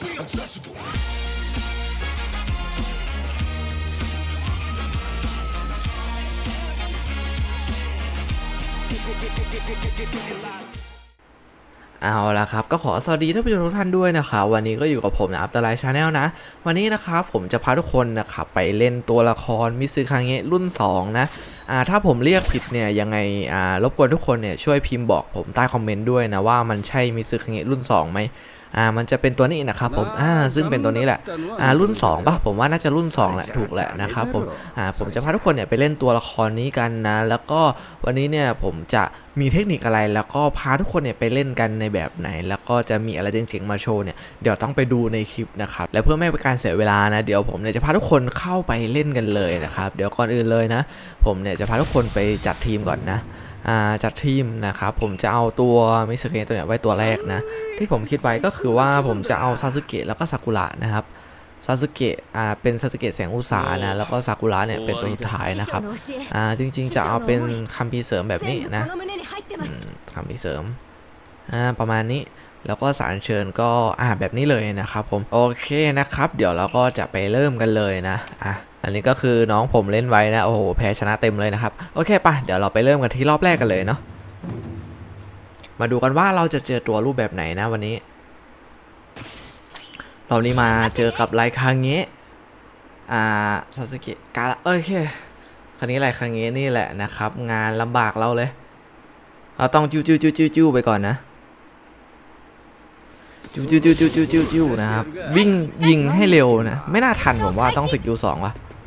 เอาละครับ ก็ขอสวัสดีท่านผู้ชมทุกท่านด้วยนะครับวันนี้ก็อยู่กับผมนะอัพตไลชาแนลนะ วันนี้นะครับผมจะพาทุกคนนะครับไปเล่นตัวละครมิซึคังเงะรุ่น 2 นะอ่าถ้าผมเรียกผิดเนี่ยยังไงอ่ารบกวนทุกคนเนี่ยช่วยพิมพ์บอกผมใต้คอมเมนต์ด้วยนะว่ามันใช่มิซึคังเงะรุ่น 2 ไหม อ่ามันจะเป็นตัวนี้นะครับผมอ่าซึ่งเป็นตัวนี้แหละอ่ารุ่น2ป่ะผมว่าน่าจะรุ่น2แหละถูกแหละนะครับผมอ่าผมจะพาทุกคนเนี่ยไปเล่นตัวละครนี้กันนะ แล้วก็วันนี้เนี่ยผมจะมีเทคนิคอะไรแล้วก็พาทุกคนเนี่ยไปเล่นกันในแบบไหน แล้วก็จะมีอะไรเจ๋งๆมาโชว์เนี่ยเดี๋ยวต้องไปดูในคลิปนะครับและเพื่อไม่ให้เป็นการเสียเวลานะเดี๋ยวผมเนี่ยจะพาทุกคนเข้าไปเล่นกันเลยนะครับเดี๋ยวก่อนอื่นเลยนะ ผมเนี่ยจะพาทุกคนไปจัดทีมก่อนนะ จัดทีมนะครับผมจะเอาตัวมิสเกะตัวเนี้ยไว้ตัวแรกนะที่ผมคิดไว้ก็คือว่าผมจะเอาซาสึเกะแล้วก็ซากุระนะครับซาสึเกะอ่าเป็นซาสึเกะแสงอุตสานะแล้วก็ซากุระเนี่ยเป็นตัวสุดท้ายนะครับอ่าจริงๆจะเอาเป็นคัมภีร์เสริมแบบนี้นะคัมภีร์เสริมอ่าประมาณนี้แล้วก็สารเชิญก็อ่าแบบนี้เลยนะครับผมโอเคนะครับ เดี๋ยวเราก็จะไปเริ่มกันเลยนะอะ อันนี้ก็คือน้องผมเล่นไว้นะ โอ้โห แพ้ชนะเต็มเลยนะครับ โอเคปะเดี๋ยวเราไปเริ่มกันที่รอบแรกกันเลยเนาะ มาดูกันว่าเราจะเจอตัวรูปแบบไหนนะวันนี้รอบนี้มาเจอกับไรคางเงะอ่าซาสึกะกาโอเคคันนี้ไรคางเงะนี่แหละนะครับ งานลำบากเราเลย เราต้องจิ้วจิ้วจิ้วจิ้วจิ้วไปก่อนนะจิ้วจิ้วจิ้วจิ้วจิ้วจิ้วจิ้วนะครับ วิ่งยิงให้เร็วนะ ไม่น่าทันผมว่าต้องสกิลสองว่ะ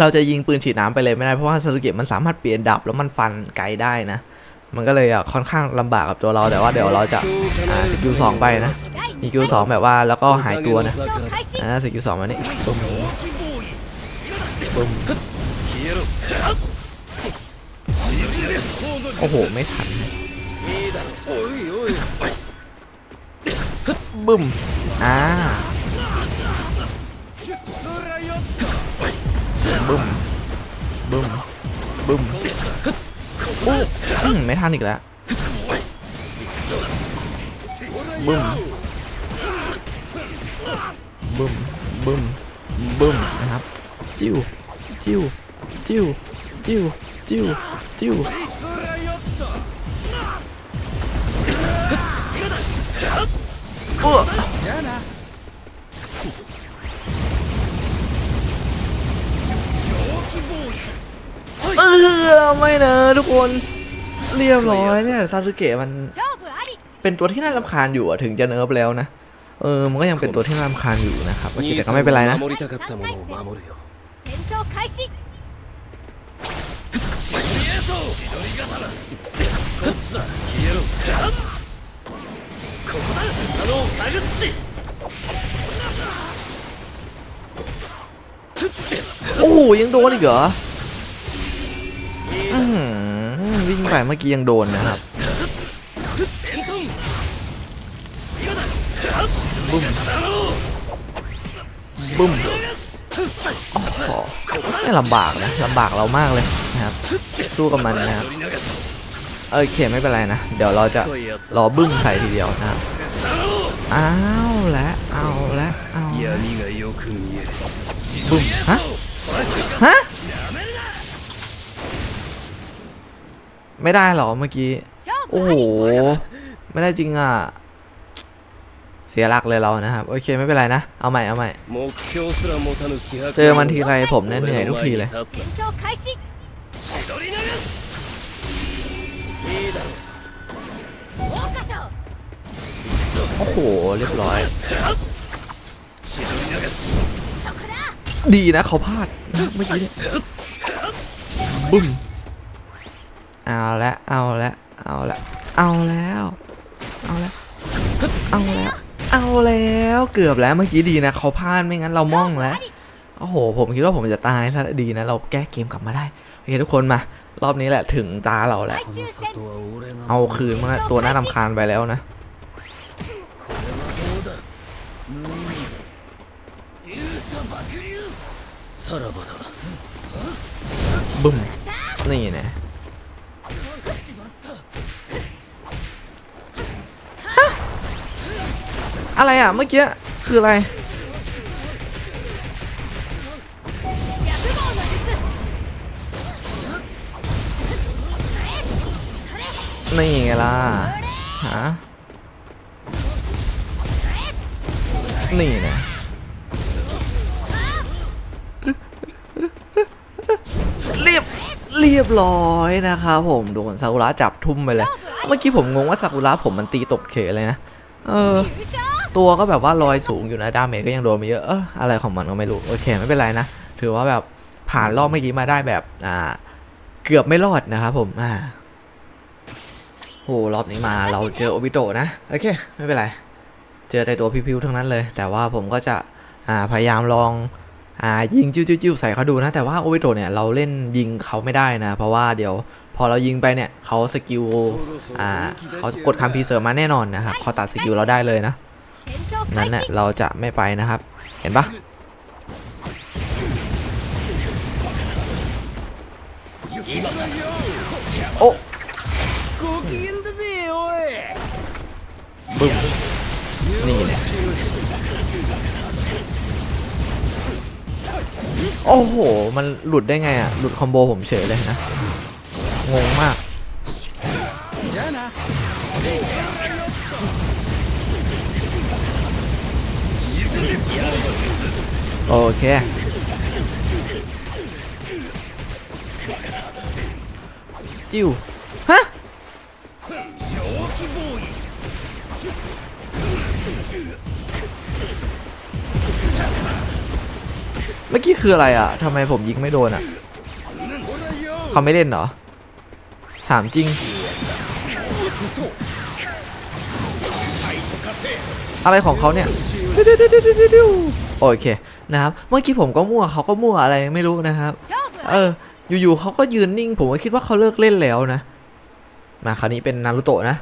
เราจะยิงปืนฉีดน้ำไปเลยไม่ได้เพราะว่าซาสึเกะมันสามารถเปลี่ยนดับแล้วมันฟันไกลได้นะ มันก็เลยอะค่อนข้างลำบากกับตัวเราแต่ว่าเดี๋ยวเราจะอ่าสกิลสองไปนะมีสกิลสองแบบว่าแล้วก็หายตัวนะอ่าสกิลสองมานี่ปุ้มปุ้มโอ้โหไม่ทันบึ้มอ่า บึ้มบึ้มบึ้มอู้มไม่ทันอีกแล้วบึ้มบึ้มบึ้มบึ้มนะครับ จิ้วจิ้วจิ้วจิ้วจิ้วจิ้วอ้ เออไม่นะทุกคนเรียบร้อยเนี่ยซาสึเกะมันเป็นตัวที่น่ารำคาญอยู่ถึงจะเนิร์ฟแล้วนะเออมันก็ยังเป็นตัวที่น่ารำคาญอยู่นะครับโอเคแต่ก็ไม่เป็นไรนะโอ้ยังโดนอีกเหรอ วิ่งไปเมื่อกี้ยังโดนนะครับบึ้มบึ้มโอ้โหไม่ลำบากนะลำบากเรามากเลยนะครับ สู้กับมันนะครับเออเขียไม่เป็นไรนะ เดี๋ยวเราจะรอบึ้มใส่ทีเดียวนะครับอ้าวและเอาและเอาบึ้มฮะฮะ ไม่ได้หรอเมื่อกี้ โอ้โห ไม่ได้จริงอะ เสียหลักเลยเรานะครับ โอเคไม่เป็นไรนะ เอาใหม่เอาใหม่ เจอมันทีไรผมเนี่ยเหนื่อยทุกทีเลยโอ้โห เรียบร้อย ดีนะเขาพลาดเมื่อกี้เนี่ยบึ้ม เอาละเอาละเอาละเอาแล้วเอาละเอาแล้วเอาแล้วเกือบแล้วเมื่อกี้ดีนะเขาพลาดไม่งั้นเราม่องแล้วโอ้โห ผมคิดว่าผมจะตายซะดีนะ เราแก้เกมกลับมาได้โอเคทุกคนมารอบนี้แหละถึงตาเราแหละเอาคืนมาตัวน่าลำคาญไปแล้วนะบึ้มนี่นะ อะไรอะเมื่อกี้คืออะไร นี่ไงล่ะฮะนี่นะเรียบเรียบร้อยนะครับผมโดนซากุระจับทุ่มไปเลย เมื่อกี้ผมงงว่าซากุระผมมันตีตกเขเลยนะ เออ ตัวก็แบบว่าลอยสูงอยู่นะดาเมจก็ยังโดนไปเยอะเอออะไรของมันก็ไม่รู้โอเคไม่เป็นไรนะ ถือว่าแบบผ่านรอบเมื่อกี้มาได้แบบอ่าเกือบไม่รอดนะครับผมอ่าโหรอบนี้มาเราเจอโอบิโตะนะโอเคไม่เป็นไร เจอแต่ตัวพิวๆทั้งนั้นเลย แต่ว่าผมก็จะอ่าพยายามลองอ่ายิงจิ้วๆใส่เขาดูนะ แต่ว่าโอบิโตะเนี่ยเราเล่นยิงเขาไม่ได้นะ เพราะว่าเดี๋ยวพอเรายิงไปเนี่ยเขาสกิลอ่าเขากดคำพีเสริมมาแน่นอนนะครับเขาตัดสกิลเราได้เลยนะ นั้น開เนี่เราจะไม่ไปนะครับ เห็นปะโอ้บึ้มนี่เนี่ยโอ้โห มันหลุดได้ไงอะ หลุดคอมโบผมเฉยเลยนะ งงมาก โอเค จิ้ว ฮะ เมื่อกี้คืออะไรอะทำไมผมยิงไม่โดนอะ เขาไม่เล่นเหรอ ถามจริง อะไรของเขาเนี่ย โอเคนะครับ เมื่อกี้ผมก็มั่วเขาก็มั่วอะไรไม่รู้นะครับ勝負เออ อยู่ๆเขาก็ยืนนิ่ง ผมก็คิดว่าเขาเลิกเล่นแล้วนะ มาคราวนี้เป็นนารูโตะนะ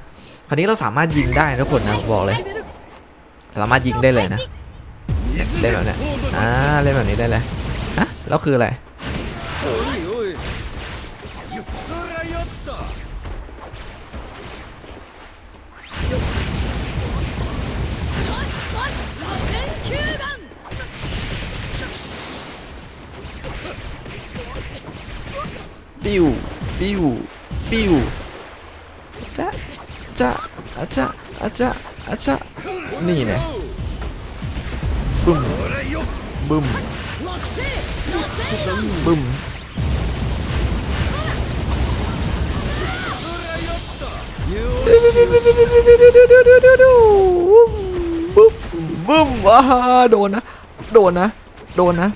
คราวนี้เราสามารถยิงได้นะทุกคนนะผมบอกเลย สามารถยิงได้เลยนะเล่นแบบเนี้ยอ่าเล่นแบบนี้ได้เลยฮะแล้วคืออะไร ปิ้ว ปิ้ว ปิ้วจ้าจ้าอาจ้าอาจ้าอาจ้านี่เนี่ยบึ้มบึ้มบึ้มบึ้มบึ้มว้าโดนนะ โดนนะ โดนนะ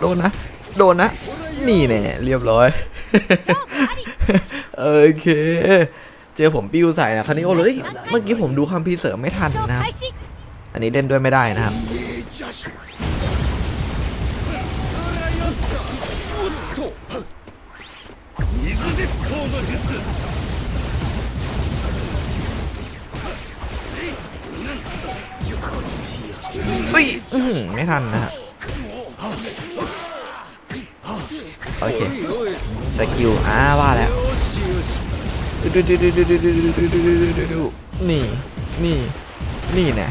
โดนนะ โดนนะ นี่แน่เรียบร้อย โอเค เจอผมปิวใส่นะคราวนี้โอ้เลยเมื่อกี้ผมดูคำพีเสริมไม่ทันนะครับ อันนี้เล่นด้วยไม่ได้นะครับเฮ้ไม่ทันนะฮะโอเค สกิลอ้าว่าแล้วนี่ นี่ นี่นะ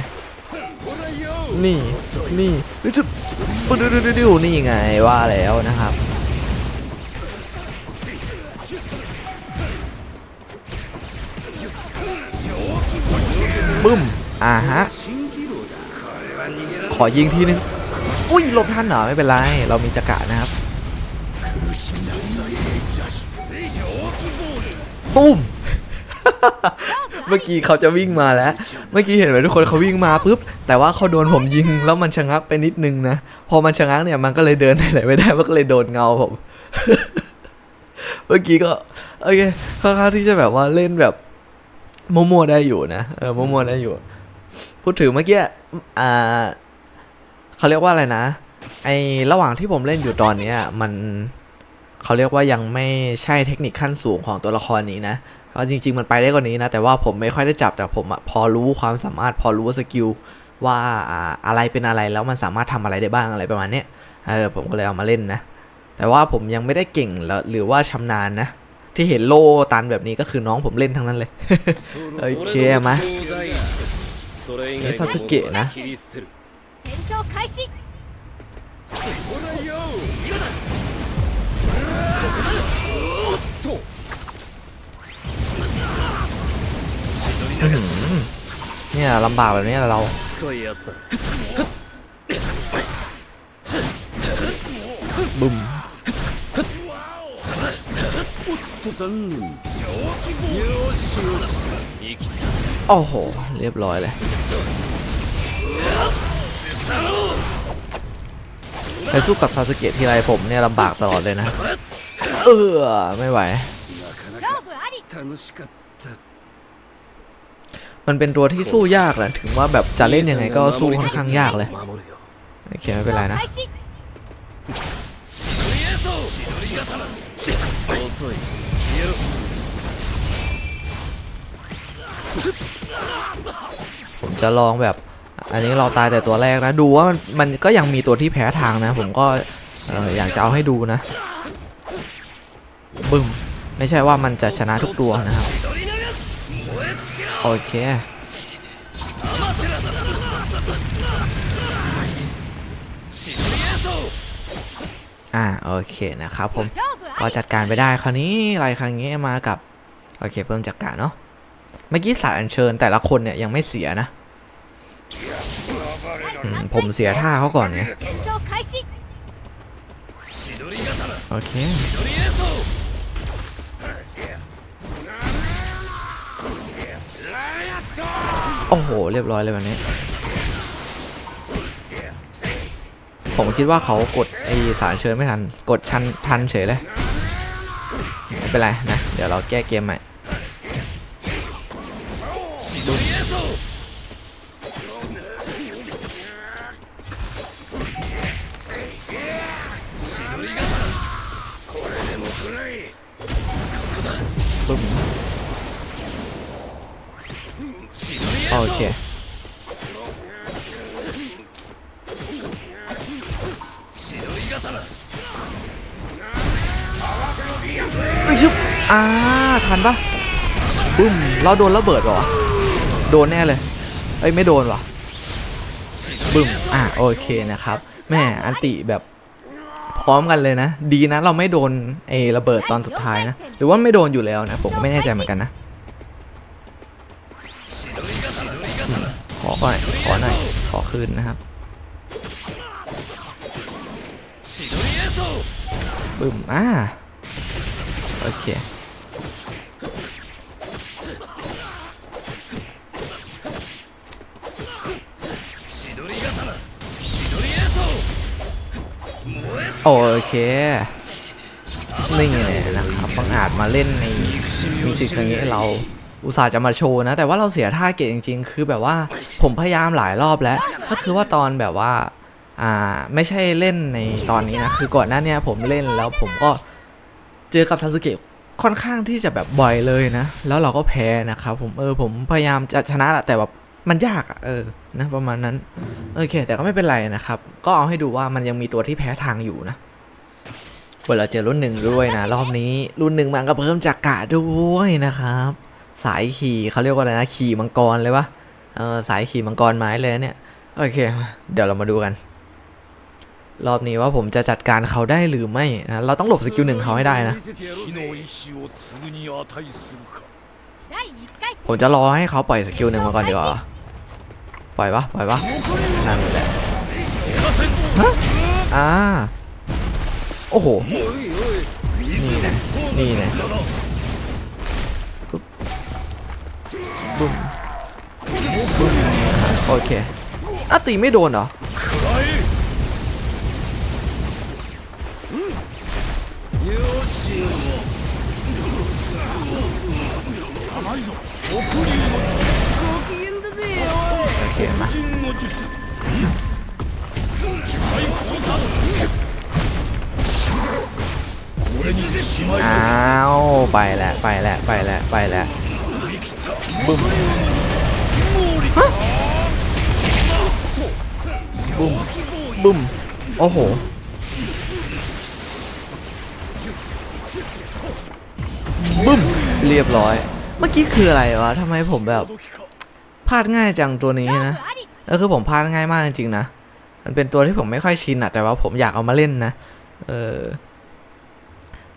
นี่ นี่ดูจุดดูดูดูดูนี่ไงว่าแล้วนะครับ บึ้ม อ่าฮะ ขอยิงทีนึง อุ้ยหลบท่านเหรอ ไม่เป็นไร เรามีจักระนะครับ ตุ้ม เมื่อกี้เขาจะวิ่งมาแล้ว เมื่อกี้เห็นไหมทุกคนเขาวิ่งมาปุ๊บ แต่ว่าเขาโดนผมยิงแล้วมันชะงักไปนิดนึงนะ พอมันชะงักเนี่ยมันก็เลยเดินไปไหนไม่ได้มันก็เลยโดนเงาผม เมื่อกี้ก็โอเคค่อนข้างที่จะแบบว่าเล่นแบบมั่วๆได้อยู่นะ เออมั่วๆได้อยู่ พูดถึงเมื่อกี้ อ่าเขาเรียกว่าอะไรนะ ไอระหว่างที่ผมเล่นอยู่ตอนเนี้ยมัน เขาเรียกว่ายังไม่ใช่เทคนิคขั้นสูงของตัวละครนี้นะก็จริง ๆ มันไปได้กว่านี้นะ แต่ว่าผมไม่ค่อยได้จับแต่ผมพอรู้ความสามารถพอรู้สกิลว่าอะไรเป็นอะไรแล้วมันสามารถทำอะไรได้บ้างอะไรประมาณนี้เออผมก็เลยเอามาเล่นนะ แต่ว่าผมยังไม่ได้เก่งหรือว่าชำนาญนะ ที่เห็นโลตันแบบนี้ก็คือน้องผมเล่นทั้งนั้นเลยโอเคมาซาสเกะนะ เนี่ยลำบากแบบนี้เราบึ้มโอ้โห เรียบร้อยเลยไรสู้กับซาสเกะทีไรผมเนี่ยลำบากตลอดเลยนะ เออไม่ไหว มันเป็นตัวที่สู้ยากแหละถึงว่าแบบจะเล่นยังไงก็สู้ค่อนข้างยากเลยโอเคไม่เป็นไรนะผมจะลองแบบ อันนี้เราตายแต่ตัวแรกนะ ดูว่ามันมันก็ยังมีตัวที่แพ้ทางนะ ผมก็อยากจะเอาให้ดูนะ บึ้ม ไม่ใช่ว่ามันจะชนะทุกตัวนะครับ โอเค อ่า โอเคนะครับผม ก็จัดการไปได้คราวนี้ไรครั้งนี้มากับ โอเค เพิ่มจัดการเนาะ เมื่อกี้สายอัญเชิญแต่ละคนเนี่ยยังไม่เสียนะ ผมเสียท่าเขาก่อนเนี่ยโอเค โอ้โห เรียบร้อยเลยวันนี้ ผมคิดว่าเขากดไอสารเชิญไม่ทัน กดชันทันเฉยเลย ไม่เป็นไรนะ เดี๋ยวเราแก้เกมใหม่ ชุบอ่าทันปะบึ้มเราโดนระเบิดปล่าวะโดนแน่เลยเอ้ยไม่โดนว่ะบึ้มอ่าโอเคนะครับแม่อันติแบบพร้อมกันเลยนะ ดีนะเราไม่โดนไอ้ระเบิดตอนสุดท้ายนะ หรือว่าไม่โดนอยู่แล้วนะ ผมก็ไม่แน่ใจเหมือนกันนะขอก่อนขอหน่อยขอคืนนะครับบึ้มอ่า โอเคโอเคนี่ไงนะครับบังอาจมาเล่นในมีสิทธิ์อย่างนี้เราอุตส่าห์จะมาโชว์นะ แต่ว่าเราเสียท่าเก่งจริง ๆ คือแบบว่าผมพยายามหลายรอบแล้ว ก็คือว่าตอนแบบว่า อ่า ไม่ใช่เล่นในตอนนี้นะ คือก่อนหน้าเนี้ยผมเล่นแล้วผมก็ เจอกับซาสึเกะค่อนข้างที่จะแบบบ่อยเลยนะ แล้วเราก็แพ้นะครับผมเออผมพยายามจะชนะแหละแต่แบบมันยากอะเออนะประมาณนั้นโอเค แต่ก็ไม่เป็นไรนะครับ ก็เอาให้ดูว่ามันยังมีตัวที่แพ้ทางอยู่นะเวลาเจอรุ่นหนึ่งด้วยนะ รอบนี้รุ่นหนึ่งมันก็เพิ่มจากกะด้วยนะครับ สายขี่เขาเรียกว่าอะไรนะขี่มังกรเลยปะเออสายขี่มังกรไม้เลยเนี่ยโอเค เดี๋ยวเรามาดูกัน รอบนี้ว่าผมจะจัดการเขาได้หรือไม่นะเราต้องหลบสกิลหนึ่งเขาให้ได้นะ ผมจะรอให้เขาปล่อยสกิลหนึ่งมาก่อนดีกว่า ปล่อยปะปล่อยปะนั่นแหละฮะอ่า โอ้โห นี่นะนี่นะบุ้มบุ้โอเคอะตีไม่โดนเหรอ อ้าวไปแล้วไปแล้วไปแล้วไปแล้วบึ้มบึ้มบึ้มโอ้โหบึ้มเรียบร้อย เมื่อกี้คืออะไรวะทำไมผมแบบพลาดง่ายจังตัวนี้นะเออคือผมพลาดง่ายมากจริงๆนะมันเป็นตัวที่ผมไม่ค่อยชินอะแต่ว่าผมอยากเอามาเล่นนะเออ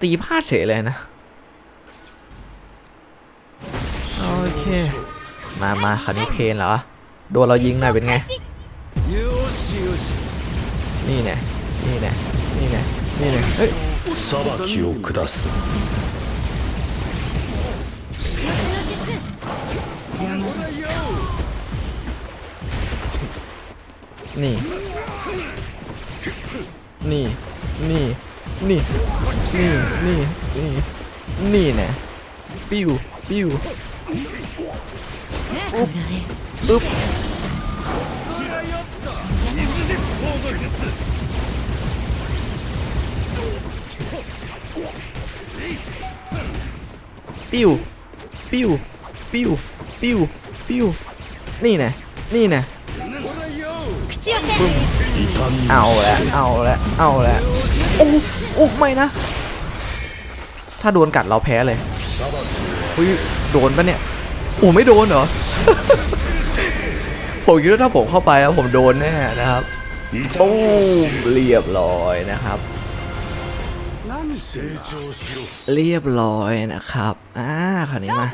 ตีพลาดเฉยเลยนะโอเค มามาคันนี้เพนเหรอโดนเรายิงหน่อยเป็นไง นี่เนี่ยนี่เนี่ยนี่เนี่ยนี่เนี่ย นี่ นี่ นี่ นี่ นี่ นี่ นี่ นี่เนี่ยปิ้ว ปิ้วปุ๊บปุ๊บปิ้วปิ้วปิ้วปิ้วปิ้วนี่นะนี่นะ เอาละเอาละเอาละโอ้โอ้ไม่นะ ถ้าโดนกัดเราแพ้เลยเฮ้ยโดนปะเนี่ยโอ้ไม่โดนเหรอผมคิดว่าถ้าผมเข้าไปแล้วผมโดนแน่นะครับโอ้เรียบร้อยนะครับ เรียบร้อยนะครับอ่าคราวนี้มา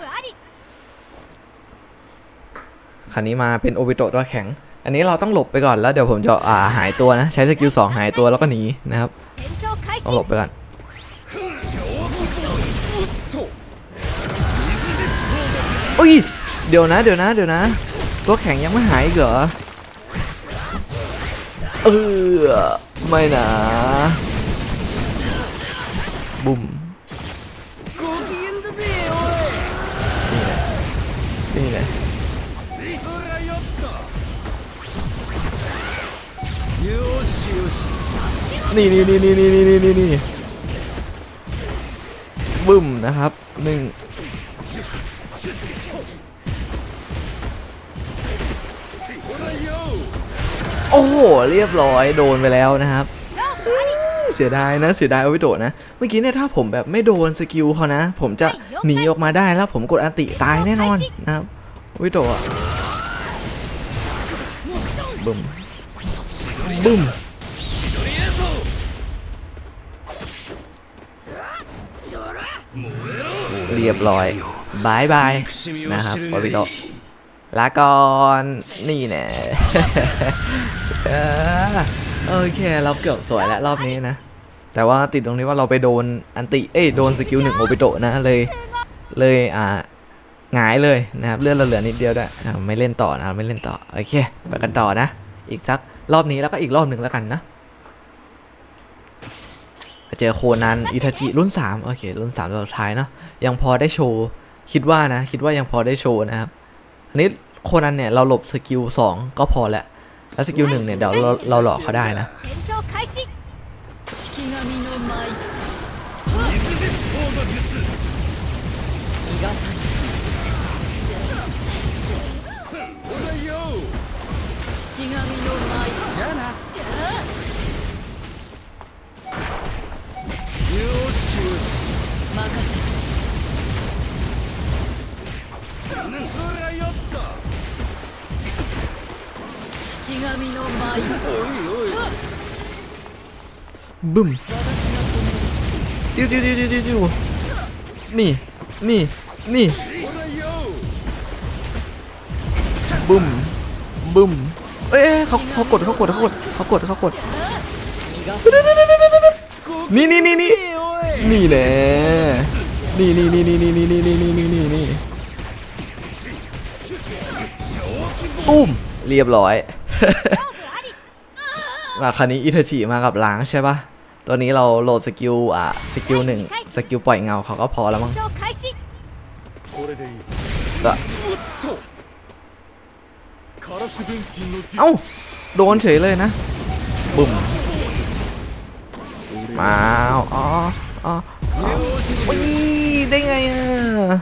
คราวนี้มาเป็นโอบิโตะตัวแข็ง อันนี้เราต้องหลบไปก่อนแล้วเดี๋ยวผมจะอ่าหายตัวนะ ใช้สกิลสองหายตัวแล้วก็หนีนะครับต้องหลบไปก่อนโอ้ยเดี๋ยวนะเดี๋ยวนะเดี๋ยวนะ ตัวแข็งยังไม่หายอีกเหรอเออไม่นะบุ้ม นี่นี่นี่นี่นี่นี่นี่นี่นี่บึ้มนะครับหนึ่งโอ้โหเรียบร้อยโดนไปแล้วนะครับ เสียดายนะเสียดายโอวิโตนะ เมื่อกี้เนี่ยถ้าผมแบบไม่โดนสกิลเขานะ ผมจะหนีออกมาได้แล้วผมกดอัติตายแน่นอนนะครับโอวิโตะบึ้มบึ้ม เรียบร้อยบายบายนะครับโอวิโตะลาก่อนนี่แน่เออโอเค เราเกือบสวยแล้วรอบนี้นะ แต่ว่าติดตรงนี้ว่าเราไปโดนอันติ เอ้ยโดนสกิลหนึ่งโอปิโตะนะเลยเลยอ่าหงายเลยนะครับเลือดเราเหลือนิดเดียวด้วยไม่เล่นต่อนะไม่เล่นต่อโอเคไปกันต่อนะ อีกสักรอบนี้แล้วก็อีกรอบหนึ่งแล้วกันนะ เจอโคนันอิทาจิรุ่น 3 โอเค รุ่น3ตัวสุดท้ายเนาะยังพอได้โชว์คิดว่านะ คิดว่ายังพอได้โชว์นะครับ อันนี้โคนันเนี่ย เราหลบสกิล 2 ก็พอแล้วแล้วสกิลหนึ่งเนี่ย เดี๋ยวเราเราหลอกเขาได้นะ บึ้มดิวดิวดิวดิวดิวนี่ นี่ นี่ บึ้ม บึ้ม เอ้ยเขาเขากดเขากดเขากดเขากดเขากด นี่นี่นี่นี่นี่แหละนี่นี่นี่นี่นี่นี่นี่นี่นี่นี่นี่ตุ้ม เรียบร้อย หลักคันนี้อิทจิมากับล้างใช่ปะตัวนี้เราโหลดสกิลอะสกิลหนึ่งสกิลปล่อยเงาเขาก็พอแล้วมั้งเอ้าโดนเฉยเลยนะบุ่มมาอ๋ออ๋อวันนี้ได้ไงอะฮะ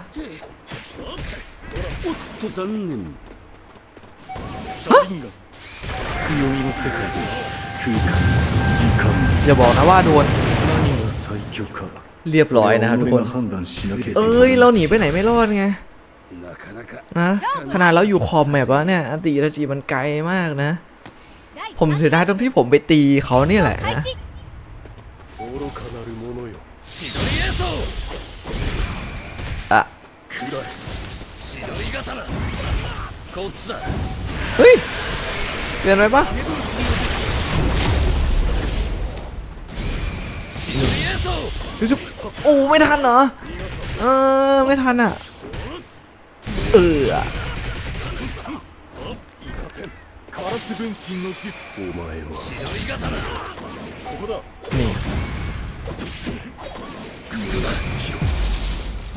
と残念サインが月読みの世界で空間時間 อย่าบอกนะว่าโดน 何が最強か เรียบร้อยนะครับทุกคน それは俺が判断しなければ เอ้ย เราหนีไปไหนไม่รอดไง なかなか นะ ขนาดเราอยู่คอมแมปแล้วเนี่ยอันติอิทาจิมันไกลมากนะ 第 ผมเสียดายตรงที่ผมไปตีเขาเนี่ยแหละ 開 นะ 始愚かなる者よ อ่ะ 暗いเฮ้ย เปลี่ยนไปปะยูซุโอ้ไม่ทันเหรอ เออไม่ทันอะ เออนี่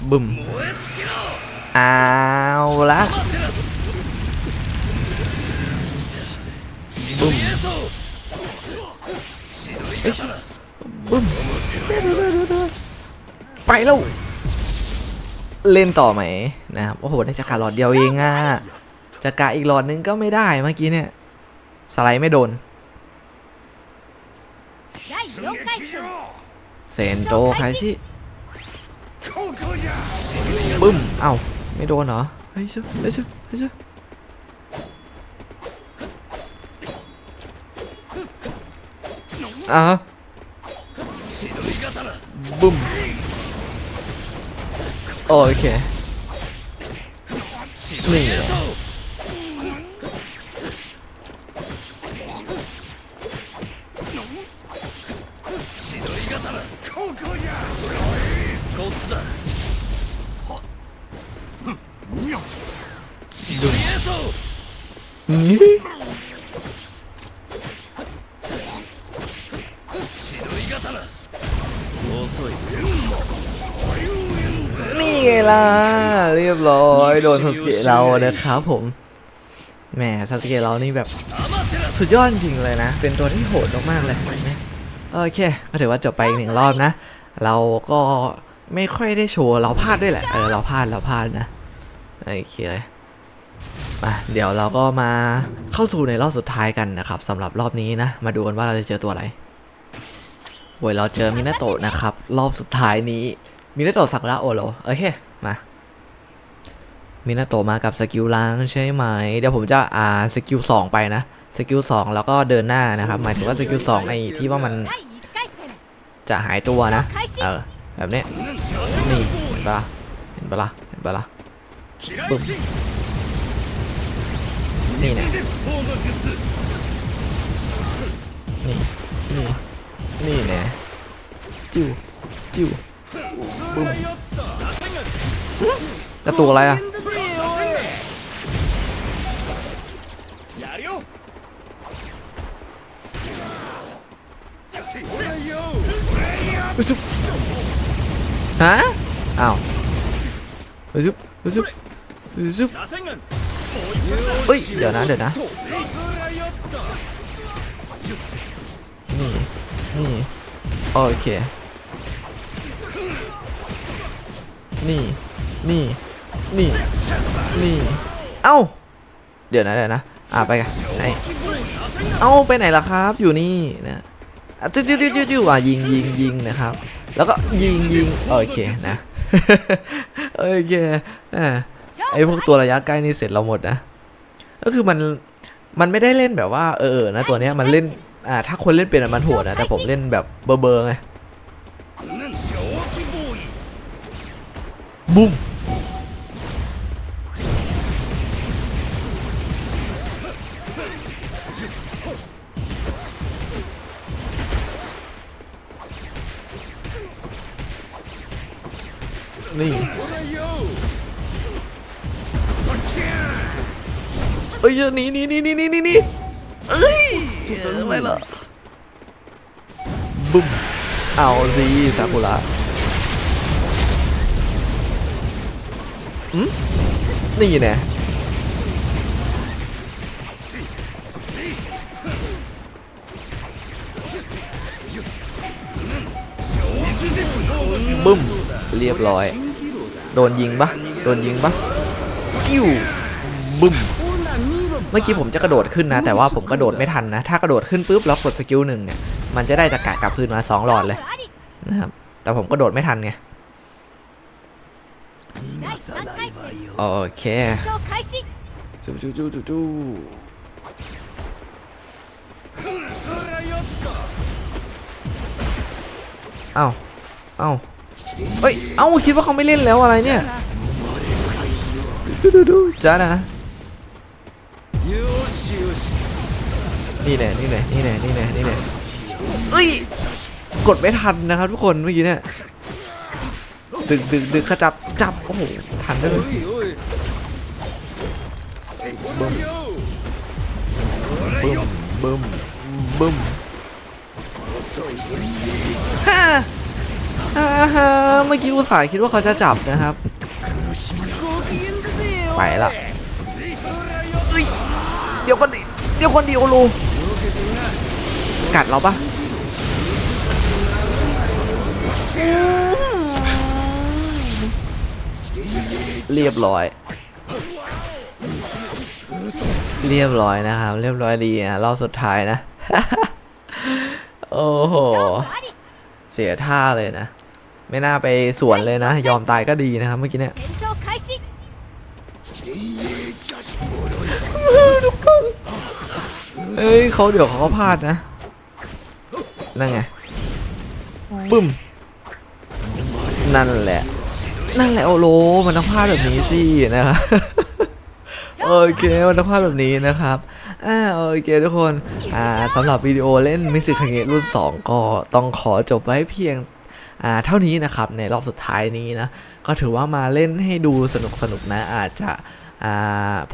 บึมอ้าวละ บึ้มเฮ้ยบึ้มไปแล้วเล่นต่อไหมนะครับโอ้โหได้จักรหลอดเดียวเองอะจักรอีกหลอดนึงก็ไม่ได้เมื่อกี้เนี่ยสไลด์ไม่โดนเซนโตใครสิบึ้มเอ้าไม่โดนเหรอเฮ้ยซึ่อเฮ้ยซึ่อเฮ้ยเชื่ อะบึ้มโอเค เกะเรานะครับผมแหมซาสเกะเรานี่แบบสุดยอดจริงเลยนะ เป็นตัวที่โหดมากๆเลยโอเคก็ถือว่าจบไปอีกหนึ่งรอบนะ เราก็ไม่ค่อยได้โชว์เราพลาดด้วยแหละเออเราพลาดเราพลาดนะโอเคเลยมาเดี๋ยวเราก็มาเข้าสู่ในรอบสุดท้ายกันนะครับสำหรับรอบนี้นะ มาดูกันว่าเราจะเจอตัวอะไรโว้ยเราเจอมินาโตะนะครับ รอบสุดท้ายนี้มินาโตะสักระโอโรโอเคมา มินาโตมากับสกิลล้างใช่ไหม เดี๋ยวผมจะอ่าสกิลสองไปนะ สกิลสองแล้วก็เดินหน้านะครับ หมายถึงว่าสกิลสองไอ้ที่ว่ามันจะหายตัวนะ เออ แบบนี้ นี่ เห็นปะล่ะ เห็นปะล่ะ เห็นปะล่ะปึ๊บนี่เนี่ยนี่ นี่ นี่เนี่ยจิ้วจิ้วปึ๊บกระตุกอะไรอะ อึซุบฮะอ้าวอึซุบอึซุบอึซุบเฮ้ยเดี๋ยวนะเดี๋ยวนะนี่นี่โอเคนี่นี่นี่นี่เอ้าเดี๋ยวนะเดี๋ยวนะอ่าไปกันไหนเอ้าไปไหนล่ะครับอยู่นี่นะ จิ้วจิ้วจิ้วจิ้วจิ้วอะยิงยิงยิงนะครับ แล้วก็ยิงยิงโอเคนะโอเคอ่าไอพวกตัวระยะใกล้นี่เสร็จเราหมดนะก็คือมันมันไม่ได้เล่นแบบว่าเออเออนะตัวเนี้ยมันเล่นอ่าถ้าคนเล่นเป็นอะมันโหดนะแต่ผมเล่นแบบเบอร์เบอร์ไงบุ้ม อหนีหนีหนีหนีหนีหนีหนีเอ้ยไม่หรอบุ้มเอาสิซากุระอืมนี่แน่บึ้ม เรียบร้อย โดนยิงปะโดนยิงปะกิ้วบึ้ม เมื่อกี้ผมจะกระโดดขึ้นนะ แต่ว่าผมกระโดดไม่ทันนะ ถ้ากระโดดขึ้นปุ๊บแล้วกดสกิลหนึ่งเนี่ย มันจะได้จักระกลับพื้นมา2หลอดเลยนะครับ แต่ผมกระโดดไม่ทันไง โอเคจูจูจูจูจูเอ้า เอ้าเอ้ย เอ้า คิดว่าเขาไม่เล่นแล้วอะไรเนี่ย ดูดูดูจ้านะ นี่แน่นี่แน่นี่แน่นี่แน่นี่แน่เอ้ย กดไม่ทันนะครับทุกคนเมื่อกี้เนี่ยดึงดึงดึงขจับจับ โอ้โห ทันได้เลยบึ้มบึ้มบึ้มบึ้มฮ่าฮ่าเมื่อกี้อุตส่าห์คิดว่าเขาจะจับนะครับ ไปละ เดี๋ยวคนดีโอรูกัดเราปะเรียบร้อย เรียบร้อยนะครับ เรียบร้อยดีนะรอบสุดท้ายนะ โอ้โห เสียท่าเลยนะ ไม่น่าไปสวนเลยนะ ยอมตายก็ดีนะครับเมื่อกี้เนี่ย เอ้ยเขาเดี๋ยวเขาก็พลาดนะ นั่นไงบึ้ม นั่นแหละ นั่นแหละโอโลมันต้องพลาดแบบนี้สินะครับโอเคมันต้องพลาดแบบนี้นะครับอ่าโอเคทุกคนอ่าสำหรับวิดีโอเล่นมิสึคังเงะรุ่น 2 ก็ต้องขอจบไว้เพียงอ่าเท่านี้นะครับในรอบสุดท้ายนี้นะ ก็ถือว่ามาเล่นให้ดูสนุกสนุกๆนะอาจจะอ่า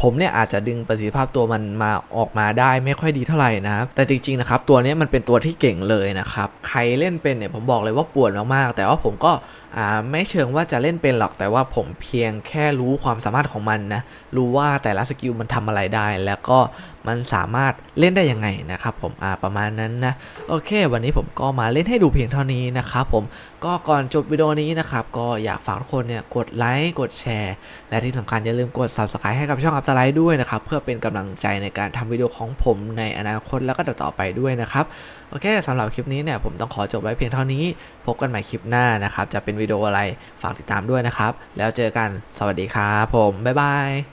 ผมเนี่ยอาจจะดึงประสิทธิภาพตัวมันมาออกมาได้ไม่ค่อยดีเท่าไหร่นะครับแต่จริงๆนะครับตัวนี้มันเป็นตัวที่เก่งเลยนะครับใครเล่นเป็นเนี่ยผมบอกเลยว่าปวดมากๆแต่ว่าผมก็ไม่เชิงว่าจะเล่นเป็นหรอกแต่ว่าผมเพียงแค่รู้ความสามารถของมันนะรู้ว่าแต่ละสกิลมันทำอะไรได้ แล้วก็ มันสามารถเล่นได้ยังไงนะครับผมอ่าประมาณนั้นนะโอเค วันนี้ผมก็มาเล่นให้ดูเพียงเท่านี้นะครับผมก็ก่อนจบวิดีโอนี้นะครับก็อยากฝากทุกคนเนี่ยกดไลค์กดแชร์ และที่สำคัญอย่าลืมกด subscribe ให้กับช่องอัพสไลด์ด้วยนะครับเพื่อเป็นกำลังใจในการทำวิดีโอของผมในอนาคตแล้วก็ต่อไปด้วยนะครับโอเคสำหรับคลิปนี้เนี่ยผมต้องขอจบไว้เพียงเท่านี้พบกันใหม่คลิปหน้านะครับจะเป็นวิดีโออะไรฝากติดตามด้วยนะครับ แล้วเจอกันสวัสดีครับผมบ๊ายบาย